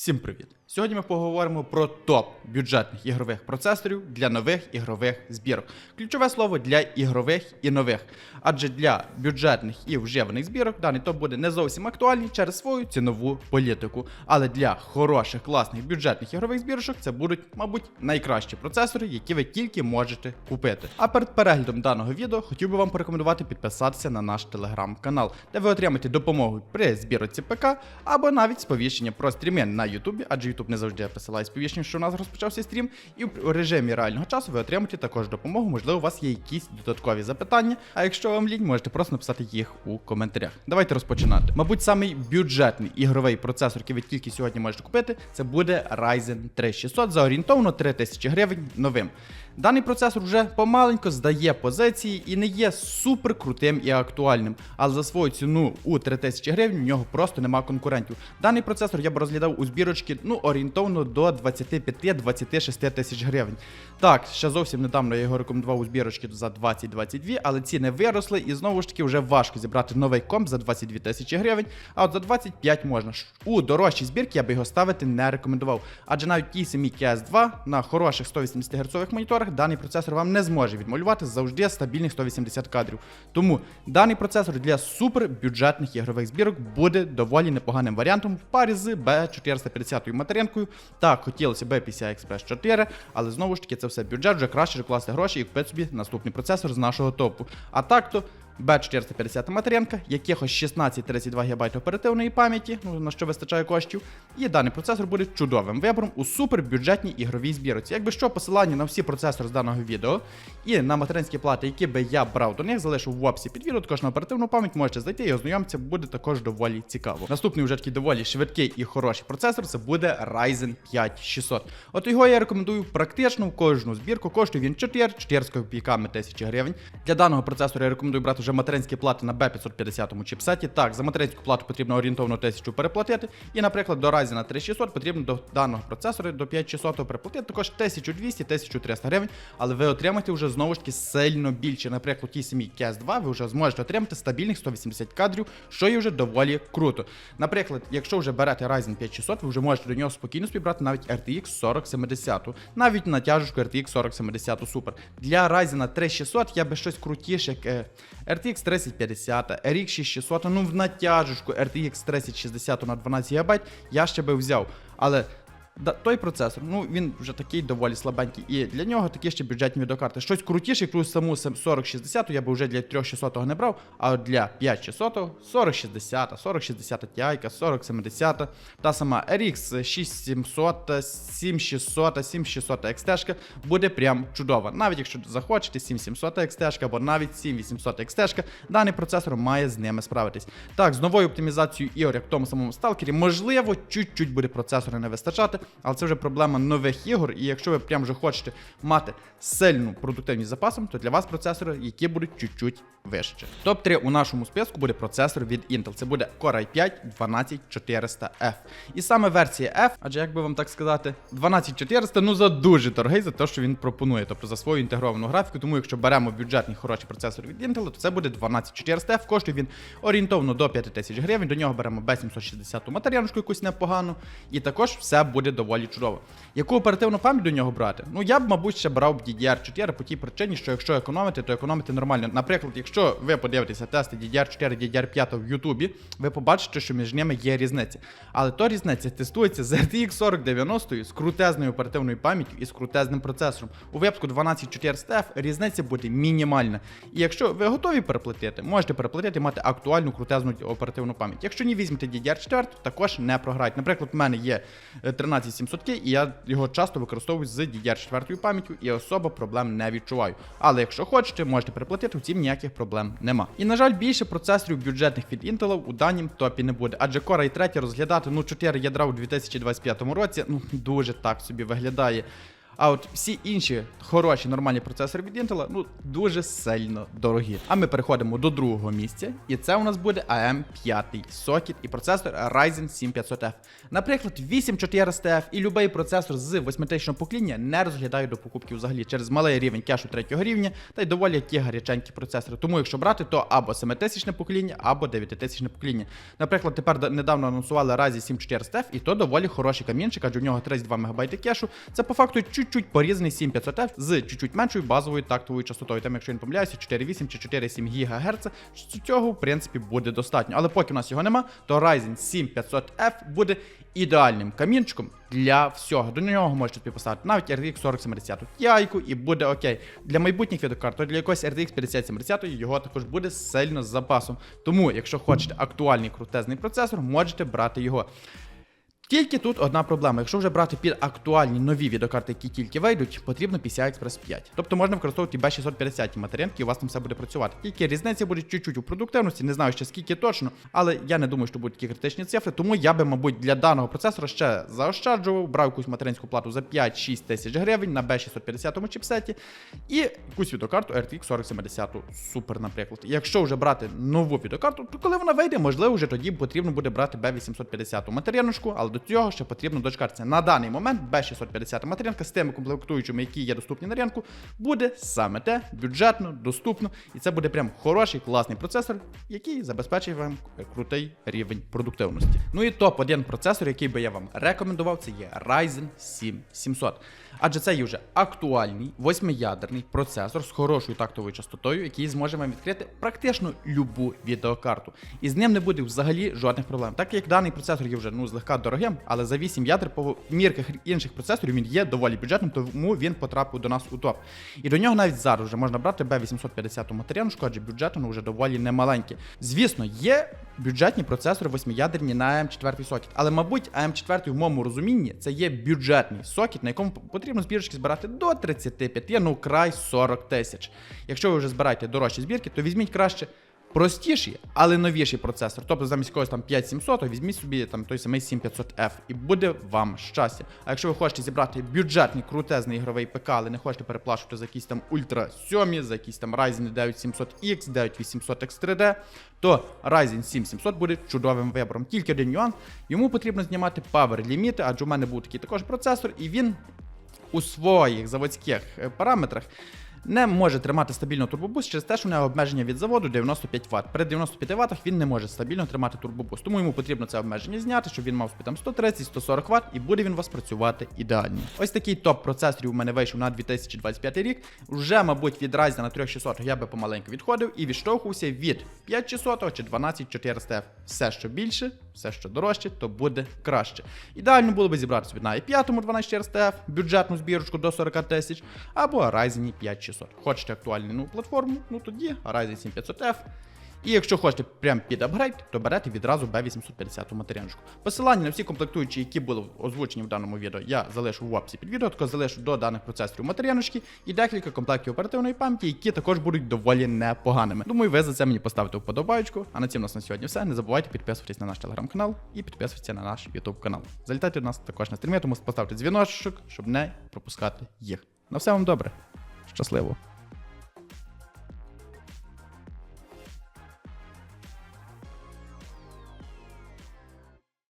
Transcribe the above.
Всім привіт! Сьогодні ми поговоримо про топ бюджетних ігрових процесорів для нових ігрових збірок. Ключове слово для ігрових і нових. Адже для бюджетних і вживаних збірок даний топ буде не зовсім актуальний через свою цінову політику. Але для хороших, класних бюджетних ігрових збірочок це будуть, мабуть, найкращі процесори, які ви тільки можете купити. А перед переглядом даного відео хотів би вам порекомендувати підписатися на наш телеграм-канал, де ви отримаєте допомогу при збірці ПК або навіть сповіщення про стріми на Ютубі, адже Ютуб не завжди присилає сповіщення, що у нас розпочався стрім. І в режимі реального часу ви отримаєте також допомогу. Можливо, у вас є якісь додаткові запитання. А якщо вам лінь, можете просто написати їх у коментарях. Давайте розпочинати. Мабуть, самий бюджетний ігровий процесор, який ви тільки сьогодні можете купити, це буде Ryzen 3600 за орієнтовно 3000 гривень новим. Даний процесор вже помаленько здає позиції і не є супер крутим і актуальним, але за свою ціну у 3000 гривень в нього просто нема конкурентів. Даний процесор я б розглядав у збірочки ну орієнтовно до 25-26 тисяч гривень. Так, ще зовсім недавно я його рекомендував у збірочки за 20-22, але ціни виросли і знову ж таки вже важко зібрати новий комп за 22 тисячі гривень, а от за 25 можна. У дорожчій збірки я би його ставити не рекомендував. Адже навіть ті самі CS2 на хороших 180 Гц моніторах даний процесор вам не зможе відмалювати завжди стабільних 180 кадрів. Тому даний процесор для супербюджетних ігрових збірок буде доволі непоганим варіантом в парі з B450 материнкою. Так, хотілося б PCI Express 4, але знову ж таки це все бюджет, вже краще докласти гроші і купити собі наступний процесор з нашого топу. А так то. B450 материнка, якихось 16-32 ГБ оперативної пам'яті, ну на що вистачає коштів. І даний процесор буде чудовим вибором у супербюджетній ігровій збірці. Якби що, посилання на всі процесори з даного відео і на материнські плати, які би я брав до них, залишив в описі під відео, також на оперативну пам'ять можете зайти і ознайомитися, буде також доволі цікаво. Наступний вже такий доволі швидкий і хороший процесор це буде Ryzen 5 600. От його я рекомендую практично в кожну збірку. Коштує він 4, 4 з копійками тисячі гривень. Для даного процесора я рекомендую брати вже материнські плати на B550 чіпсеті. Так, за материнську плату потрібно орієнтовно 1000 переплатити. І, наприклад, до Ryzen 3600 потрібно до даного процесора до 5600 переплатити також 1200-1300 гривень, але ви отримаєте вже знову ж таки сильно більше. Наприклад, ті самі CS 2 ви вже зможете отримати стабільних 180 кадрів, що є вже доволі круто. Наприклад, якщо вже берете Ryzen 5600, ви вже можете до нього спокійно співбрати навіть RTX 4070, навіть натяжечку RTX 4070 Super. Для Ryzen 3600 я би щось крутіше, як е, RTX 3050, RX 6600, ну в натяжечку RTX 3060 на 12 ГБ я ще би взяв. Але той процесор, ну він вже такий доволі слабенький, і для нього такі ще бюджетні відеокарти. Щось крутіше, плюс саму 4060 я би вже для 3600 не брав, а для 5600 4060, 4060 Ti, 4070, та сама RX 6700, 7600, 7600 XT буде прям чудова. Навіть якщо захочете 7700 XT або навіть 7800 XT, даний процесор має з ними справитись. Так, з новою оптимізацією ігор, як в тому самому Stalker, можливо, чуть-чуть буде процесора не вистачати, але це вже проблема нових ігор. І якщо ви прям вже хочете мати сильну продуктивність запасом, то для вас процесори, які будуть чуть-чуть вище. Топ-3 у нашому списку буде процесор від Intel. Це буде Core i5 12400F. І саме версія F, адже як би вам так сказати, 12400 ну за дуже дорогий за те, що він пропонує, тобто за свою інтегровану графіку. Тому якщо беремо бюджетний хороший процесор від Intel, то це буде 12400F. Коштує він орієнтовно до 5000 гривень. До нього беремо B760 матеріаночку якусь непогану. І також все буде доволі чудово. Яку оперативну пам'ять до нього брати? Ну я б, мабуть, ще брав DDR4 по тій причині, що якщо економити, то економити нормально. Наприклад, якщо ви подивитеся тести DDR4, DDR5 в Ютубі, ви побачите, що між ними є різниця. Але то різниця тестується з RTX 4090 з крутезною оперативною пам'яттю і з крутезним процесором. У випуску 12400F різниця буде мінімальна. І якщо ви готові переплатити, можете переплатити і мати актуальну крутезну оперативну пам'ять. Якщо ні візьмете DDR4, то також не програють. Наприклад, в мене є е, 13700K, і я його часто використовую з DDR4 пам'яттю і особо проблем не відчуваю. Але якщо хочете, можете переплатити, втім ніяких проблем нема. І на жаль, більше процесорів бюджетних від Intel у данім топі не буде. Адже Core i3 розглядати ну 4 ядра у 2025 році, ну дуже так собі виглядає. А от всі інші хороші нормальні процесори від Intel, ну дуже сильно дорогі. А ми переходимо до другого місця, і це у нас буде AM5 сокет і процесор Ryzen 7500F. Наприклад, 8400F і будь-який процесор з 8000 покоління не розглядаю до покупки взагалі через малий рівень кешу третього рівня та й доволі ті гаряченькі процесори. Тому якщо брати, то або 7000 покоління, або 9000 покоління. Наприклад, тепер недавно анонсували Ryzen 7400F, і то доволі хороший камінчик, адже у нього 32 МБ кешу. Це по факту чуть-чуть порізаний 7500F з чуть-чуть меншою базовою тактовою частотою. Там, якщо я не помиляюся, 4,8 чи 4,7 ГГц. Цього, в принципі, буде достатньо. Але поки в нас його нема, то Ryzen 7500F буде ідеальним камінчиком для всього. До нього можете поставити навіть RTX 4070 Ti, і буде окей. Для майбутніх відеокарт, то для якогось RTX 5070 його також буде сильно з запасом. Тому, якщо хочете актуальний крутезний процесор, можете брати його. Тільки тут одна проблема. Якщо вже брати під актуальні нові відеокарти, які тільки вийдуть, потрібно PCI Express 5. Тобто можна використовувати B650 материнки, і у вас там все буде працювати. Тільки різниця буде чуть-чуть у продуктивності, не знаю ще скільки точно, але я не думаю, що будуть такі критичні цифри. Тому я би, мабуть, для даного процесора ще заощаджував, брав якусь материнську плату за 5-6 тисяч гривень на B650 чіпсеті і якусь відеокарту RTX 4070 Super, наприклад. Якщо вже брати нову відеокарту, то коли вона вийде, можливо, вже тоді потрібно буде брати B850 материночку, але до цього ще потрібно дочекатися. На даний момент B650 материнка з тими комплектуючими, які є доступні на ринку, буде саме те, бюджетно, доступно, і це буде прям хороший, класний процесор, який забезпечить вам крутий рівень продуктивності. Ну і топ-1 процесор, який би я вам рекомендував, це є Ryzen 7 700. Адже це є вже актуальний восьмиядерний процесор з хорошою тактовою частотою, який зможе вам відкрити практично любу відеокарту. І з ним не буде взагалі жодних проблем. Так як даний процесор є вже ну злегка дорогим, але за 8 ядер по мірках інших процесорів він є доволі бюджетним, тому він потрапив до нас у топ. І до нього навіть зараз вже можна брати B850 матеріанушку, адже бюджет ну, вже доволі немаленький. Звісно, є бюджетні процесори восьмиядерні на AM4 сокет, але мабуть, AM4 в моєму розумінні це є бюджетний сокет, на якому потрібно збірочки збирати до 35, ну край 40 тисяч. Якщо ви вже збираєте дорожчі збірки, то візьміть краще простіший, але новіший процесор. Тобто замість когось там 5700, візьміть собі там той самий 7500F і буде вам щастя. А якщо ви хочете зібрати бюджетний крутезний ігровий ПК, але не хочете переплачувати за якісь там Ultra 7, за якісь там Ryzen 9700X, 9800X3D, то Ryzen 7700 буде чудовим вибором. Тільки один нюанс, йому потрібно знімати power ліміти, адже у мене був такий також процесор, і він у своїх заводських е, параметрах не може тримати стабільно турбобуст через те, що у нього обмеження від заводу 95 Вт. При 95 Вт він не може стабільно тримати турбобуст. Тому йому потрібно це обмеження зняти, щоб він мав там 130-140 Вт і буде він у вас працювати ідеально. Ось такий топ процесорів у мене вийшов на 2025 рік. Вже, мабуть, від Ryzen на 3600 я би помаленьку відходив і відштовхувався від 5600 чи 12400F. Все, що більше, все, що дорожче, то буде краще. Ідеально було би зібрати собі на i5 12400F, бюджетну збірочку до 40 тисяч, або Ryzen 5600. Хочете актуальну ну, платформу, ну тоді Ryzen 7500F. І якщо хочете прям під апгрейд, то берете відразу B850 матеріаночку. Посилання на всі комплектуючі, які були озвучені в даному відео, я залишу в описі під відео, також залишу до даних процесорів матеріаночки і декілька комплектів оперативної пам'яті, які також будуть доволі непоганими. Думаю, ви за це мені поставите вподобайку. А на цьому у нас на сьогодні все. Не забувайте підписуватись на наш телеграм-канал і підписуватися на наш YouTube канал. Залітайте до нас також на стрімі, тому поставте дзвіночок, щоб не пропускати їх. На все вам добре. Щасливо!